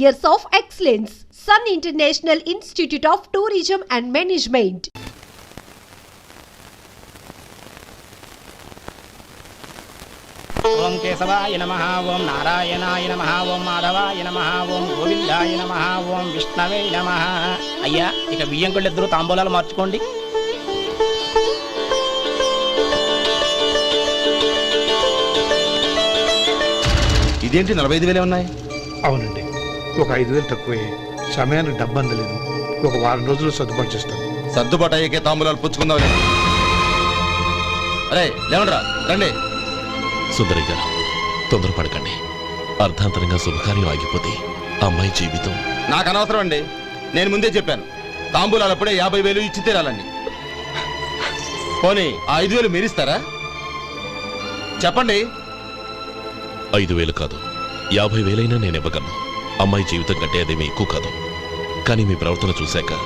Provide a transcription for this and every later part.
years of excellence. Sun International Institute of Tourism and Management. ఓం కేశవాయ నమ ఓం నారాయణాయ నమ ఓం మాధవాయ నమ ఓం గోవిందాయ నమ ఓం విష్ణవే నమ అయ్యా ఇక బియ్యం ఇద్దరు తాంబూలాలు మార్చుకోండి ఇదేంటి నలభై ఐదు వేలే ఉన్నాయి అవునండి ఒక ఐదు వేలు తక్కువే. సమయానికి డబ్బు అందలేదు. ఒక వారం రోజులు సర్దుబాటు చేస్తాను. సర్దుబాటు అయ్యకే తాంబూలాలు పుచ్చుకుందాం అరే లేవండ్రా రండి. సుందరి గారు తొందరపడకండి. అర్ధాంతరంగా శుభకార్యం ఆగిపోతే అమ్మాయి జీవితం. నాకు అనవసరం అండి. నేను ముందే చెప్పాను. తాంబూలాలు అప్పుడే యాభై వేలు ఇచ్చి తీరాలండి. పోనీ ఆ ఐదు వేలు మీరిస్తారా? చెప్పండి. ఐదు వేలు కాదు. యాభై వేలైనా నేను ఇవ్వగలను. అమ్మాయి జీవితం కంటే అదేమీ ఎక్కువ కాదు. కానీ మీ ప్రవర్తన చూశాక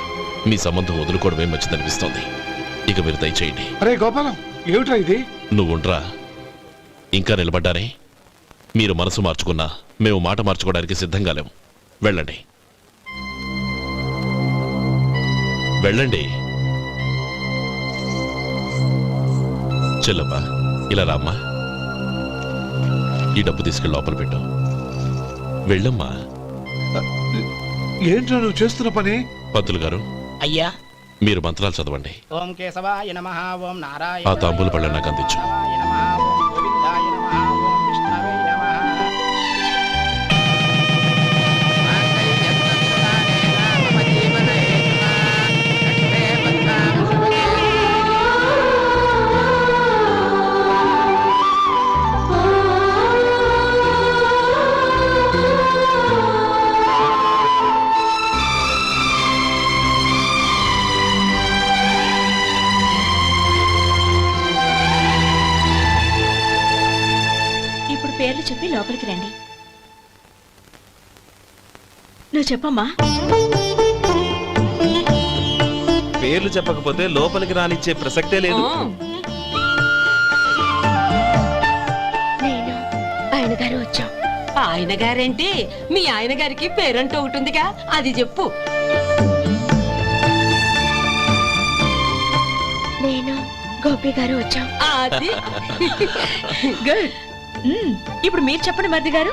మీ సంబంధం వదులుకోవడమే మంచిదనిపిస్తోంది. ఇక మీరు దయచేయండి. అరే గోపాలం ఏమిట్రా ఇది? నువ్వుండ్రా ఇంకా నిలబడ్డారే మీరు మనసు మార్చుకున్నా మేము మాట మార్చుకోవడానికి సిద్ధంగా లేము. వెళ్ళండి. వెళ్ళండి. చెల్లప్ప ఇలా రామ్మా. ఈ డబ్బు తీసుకెళ్ళి లోపల పెట్టు. వెళ్ళమ్మా. ఏంట్రా నువ్వు చేస్తున్న పని? పంతులు గారు అయ్యా. మీరు మంత్రాలు చదవండి. ఓం కేశవాయ నమ ఓం నారాయణ. ఆ తాంబూల పళ్ళ నాకు అందించు. నువ్వు చెప్పమ్మా. పేర్లు చెప్పకపోతే లోపలికి రానిచ్చే ప్రసక్తే లేదు. నేను ఆయన గారు వచ్చాం. ఆయన గారేంటి? మీ ఆయన గారికి పేరంటూ ఒకటి ఉందిగా అది చెప్పు. నేను గోపి గారు వచ్చాం. అది. గుడ్. ఇప్పుడు మీరు చెప్పండి మరిది గారు.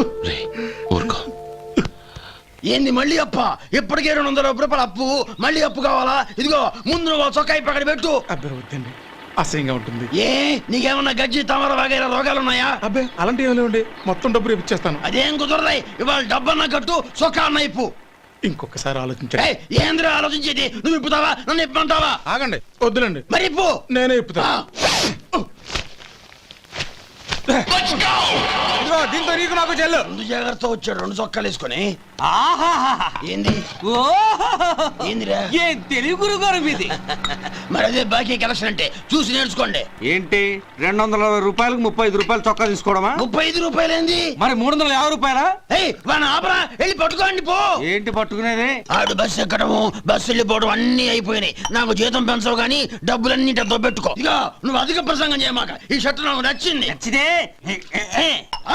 రే ఊరుకో. ఏంది మళ్ళీ అప్ప? ఇప్పటికే రెండు వందల రూపాయల అప్పు. మళ్ళీ అప్పు కావాలా? ఇదిగో ముందు నువ్వు చొక్కా పక్కన పెట్టు. అబ్బే వద్దండి. అసహ్యంగా ఉంటుంది. ఏ? నీకేమన్నా గజ్జి తమర వగైరా రోగాలు ఉన్నాయా అబ్బే అలాంటి ఏం లేవండి. మొత్తం డబ్బు రేపు ఇచ్చేస్తాను. అదేం కుదరదాయి ఇవాళ డబ్బన్నా కట్టు చొక్కా అన్న ఇప్పు. ఇంకొకసారి ఆలోచించండి. ఏయ్, ఏందిరా ఆలోచించేది? నువ్వు ఇప్పుతావా? నన్ను ఇప్పమంటావా? ఆగండి వద్దులండి. మరి ఇప్పు. నేనే ఇప్పుతా ఆ. దీంతో నీకు నాకు చెల్లు. ముందు జాగ్రత్త వచ్చాడు రెండు చొక్కాలు వేసుకొని. ఏంది? ఏందిరా? ఏం తెలుగు గురుగారు మీది? మరి అదే బాకీ కలెక్షన్ అంటే చూసి నేర్చుకోండి. ఏంటి? రెండు వందల రూపాయలకు ముప్పై ఐదు రూపాయలు చొక్కా తీసుకోవడమా? ముప్పై ఐదు రూపాయలు ఏంది మరి మూడు వందల యాభై రూపాయలా? ఏయ్ వాడిని ఆపరా వెళ్ళి పట్టుకోండి పో. ఏంటి పట్టుకునేది? ఆడు బస్సు ఎక్కడము బస్సు వెళ్ళిపోవడం అన్ని అయిపోయినాయి. నాకు జీతం పెంచవు కానీ డబ్బులన్నీ డబ్బు పెట్టుకో ఇక నువ్వు అధిక ప్రసంగం చేయమాక ఈ షర్ట్ నాకు నచ్చింది. నచ్చితే ఏ,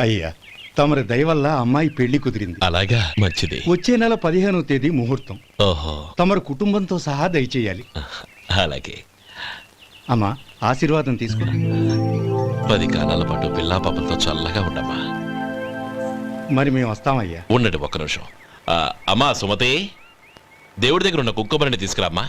అయ్యా తమరి దయ వల్ల అమ్మాయి పెళ్ళి కుదిరింది. అలాగా? మంచిది. వచ్చే నెల పదిహేనవ తేదీ ముహూర్తం. ఓహో. తమరు కుటుంబంతో సహా దయచేయాలి. అలాగే. అమ్మా ఆశీర్వాదం తీసుకురా. పది కాలాల పాటు పిల్లా పాపలతో చల్లగా ఉండమ్మా. మరి మేము వస్తామయ్యా. ఉండండి ఒక్క నిమిషం. ఆ, అమ్మా సుమతి దేవుడి దగ్గర ఉన్న కుక్కమరిని తీసుకురామ్మా.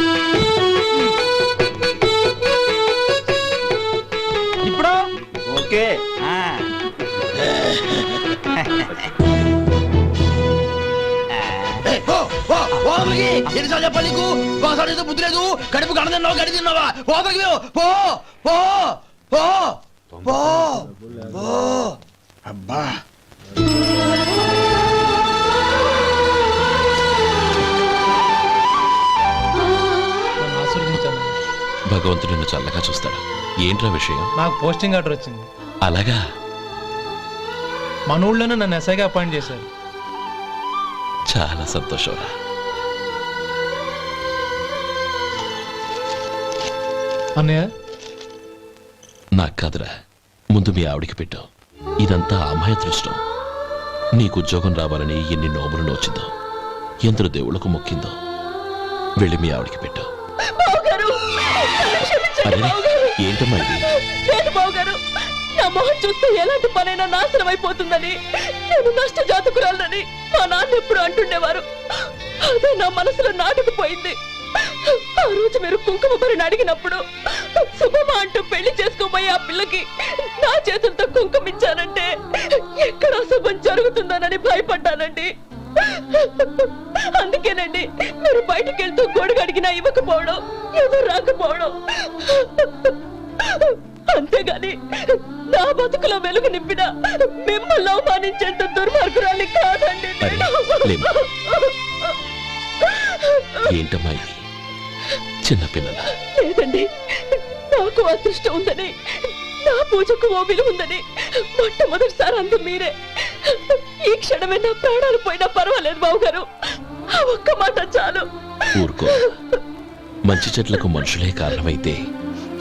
ఎన్నిసార్లు చెప్పాలి నీకు? ఒకసారి ఏదో బుద్ధి లేదు. కడుపు కడ తిన్నావు? గడి తిన్నావా? పోదలకి పో. పో. పో. పో. పో. అబ్బా. భగవంతుడు నిన్ను చల్లగా చూస్తాడు. ఏంట్రా విషయం? నాకు పోస్టింగ్ ఆర్డర్ వచ్చింది. అలాగా? మన ఊళ్ళోనే నన్ను ఎస్ఐగా అపాయింట్ చేశారు. చాలా సంతోషంరా. అన్నయ్య? నాకు కాదురా ముందు మీ ఆవిడికి పెట్టు. ఇదంతా అమ్మాయి అదృష్టం. నీకు ఉద్యోగం రావాలని ఎన్ని నోములు నోచిందో ఎందరు దేవుళ్ళకు మొక్కిందో వెళ్ళి మీ ఆవిడికి పెట్టు. అరే బావగారు. ఏంటమ్మా ఇది? నా మొహం చూస్తే ఎలాంటి పనైనా నాశనం అయిపోతుందని నేను నష్ట జాతకురాలని మా నాన్న ఎప్పుడు అంటుండేవారు. అదే నా మనసులో నాటుకుపోయింది. ఆ రోజు మీరు కుంకుమ భరిని అడిగినప్పుడు శుభమా అంటూ పెళ్ళి చేసుకోబోయే ఆ పిల్లకి నా చేతులతో కుంకుమ ఇచ్చానంటే ఎక్కడ శుభం జరుగుతుందోనని భయపడ్డానండి. అందుకేనండి మీరు బయటికి వెళ్తూ గొడుగు అడిగినా ఇవ్వకపోవడం ఎవరు రాకపోవడం. అంతేగాని నా బతుకులో వెలుగు నింపిన మిమ్మల్ని అవమానించేంత దుర్మార్గురాలి కాదండి. ఏంటమ్మా ఇది? చిన్నపిల్లల లేదు లేదండి. నాకు అదృష్టం ఉందని నా పూజకు ఓ ఉందని మొట్టమొదటిసారి అందు మీరే. ఈ క్షణమే నా ప్రాణాలు పోయినా పర్వాలేదు బావగారు. ఆ ఒక్క మాట చాలు. ఊరుకో. మంచి చెట్లకు మనుషులే కారణమైతే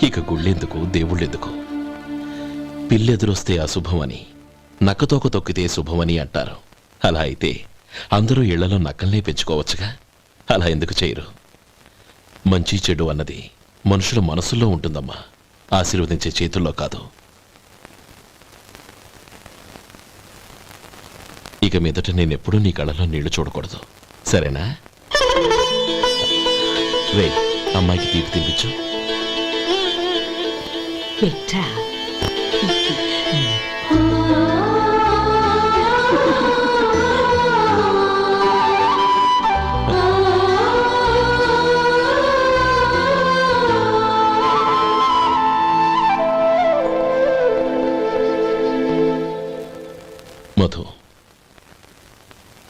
ఇక గుళ్ళెందుకు దేవుళ్ళెందుకు? పిల్లెదురొస్తే అశుభమని నక్కతోక తొక్కితే శుభమని అంటారు. అలా అయితే అందరూ ఇళ్ళలో నక్కల్నే పెంచుకోవచ్చుగా? అలా ఎందుకు చేయరు? మంచి చెడు అన్నది మనుషుల మనసుల్లో ఉంటుందమ్మా. ఆశీర్వదించే చేతుల్లో కాదు. ఇక మీదట నేనెప్పుడూ నీ కళ్ళలో నీళ్ళు చూడకూడదు. సరేనా? రే అమ్మాయికి తీపి తినిపించు.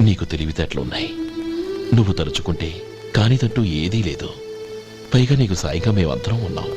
నీకు తెలివితేటలున్నాయి. నువ్వు తలుచుకుంటే కానిదంటూ ఏదీ లేదు. పైగా నీకు సాయిగా మేమందరం ఉన్నాం.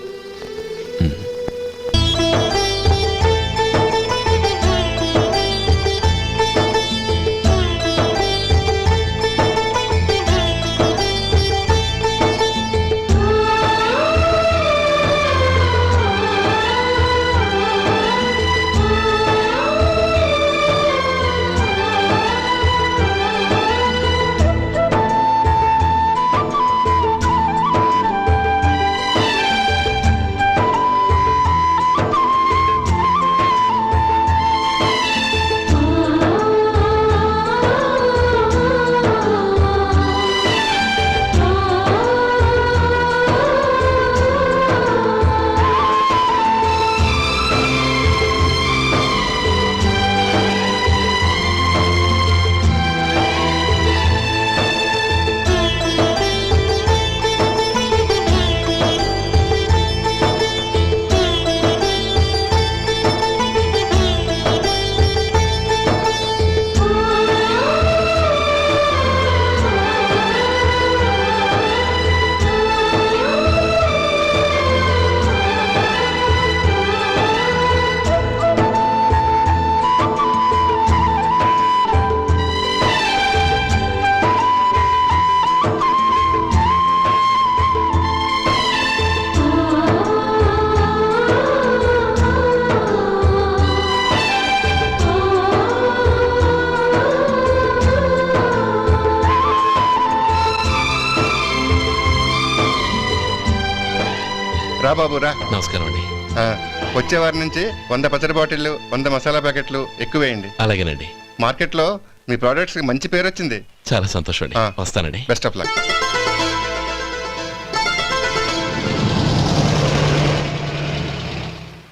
బాబు రా. నమస్కారం అండి. ఆ, వచ్చే వారి నుంచి వంద పచ్చడి బాటిళ్ళు వంద మసాలా ప్యాకెట్లు ఎక్కువేయండి అలాగేనండి. మార్కెట్లో మీ ప్రోడక్ట్స్కి మంచి పేరు వచ్చింది. చాలా సంతోషం అండి. ఆ. వస్తానండి. Best of luck.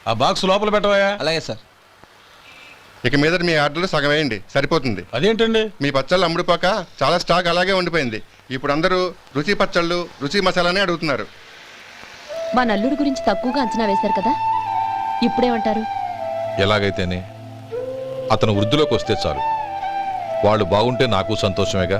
ఆ బాక్స్ లోపల పెట్టవా అలాగే సార్. ఇక మీద మీ ఆర్డర్లు సగం వేయండి. సరిపోతుంది. అదేంటండి? మీ పచ్చళ్ళు అమ్ముడుపోక చాలా స్టాక్ అలాగే ఉండిపోయింది. ఇప్పుడు అందరూ రుచి పచ్చళ్ళు రుచి మసాలానే అడుగుతున్నారు. మా నల్లుడి గురించి తక్కువగా అంచనా వేశారు కదా? ఇప్పుడేమంటారు? ఎలాగైతేనే అతను వృద్ధిలోకి వస్తే చాలు. వాళ్ళు బాగుంటే నాకు సంతోషమేగా?